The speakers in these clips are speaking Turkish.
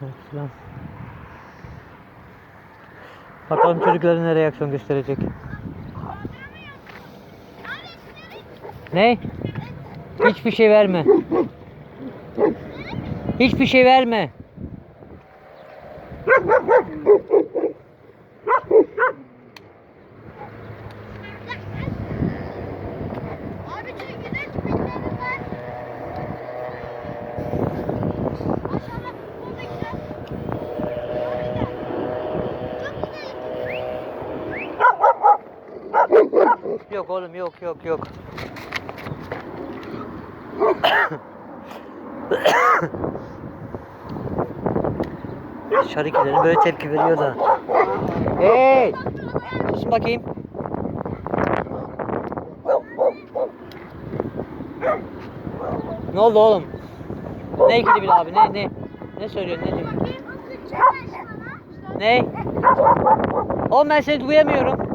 Selam. Bakalım çocukların ne reaksiyon gösterecek. Ne? Hiçbir şey verme. Hiçbir şey verme. Yok oğlum yok yok yok. Şarikileri böyle tepki veriyor da. Hey! Susun bakayım. Ne oldu oğlum? Ne ikili bir abi ne ne? Ne söylüyorsun ne diyorsun? Ne? Oğlum ben seni duyamıyorum.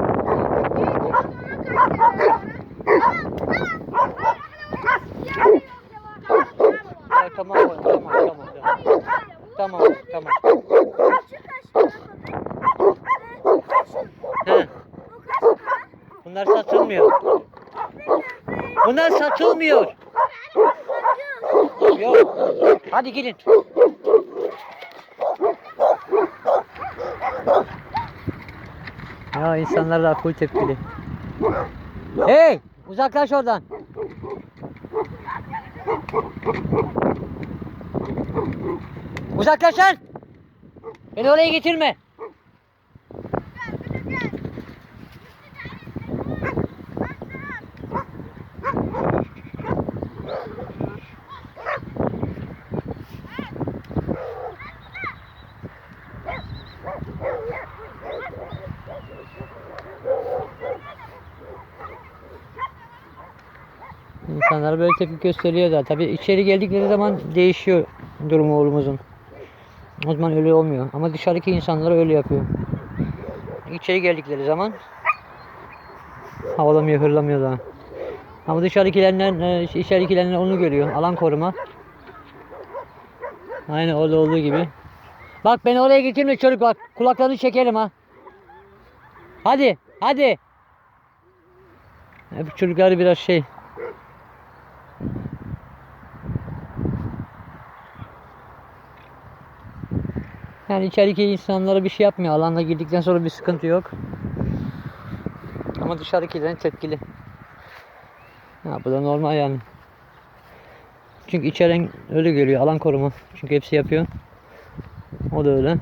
Ya, tamam tamam tamam. Tamam tamam. He. Bunlar satılmıyor. Bunlar satılmıyor. Yok. Hadi gidin. Ya insanlar da full tepkili. Hey! Uzaklaş oradan. Uzaklaş lan! Beni oraya getirme. İnsanlar böyle tepki gösteriyor da tabii içeri geldikleri zaman değişiyor durumu oğlumuzun. O zaman öyle olmuyor ama dışarıdaki insanlar öyle yapıyor. İçeri geldikleri zaman havalamıyor, hırlamıyor daha. Ama dışarıdakilerden, e, içeridekilerden onu görüyor. Alan koruma. Aynı orada olduğu gibi. Bak beni oraya getirme çocuk bak. Kulaklarını çekerim ha. Hadi, hadi. Hep çocuklar biraz şey. Yani içerideki insanlara bir şey yapmıyor. Alanda girdikten sonra bir sıkıntı yok. Ama dışarıdakilerin tepkili. Ya bu da normal yani. Çünkü içeren öyle görüyor. Alan koruma. Çünkü hepsi yapıyor. O da öyle.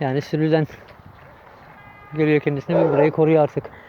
Yani sürüden görüyor kendisini ve burayı koruyor artık.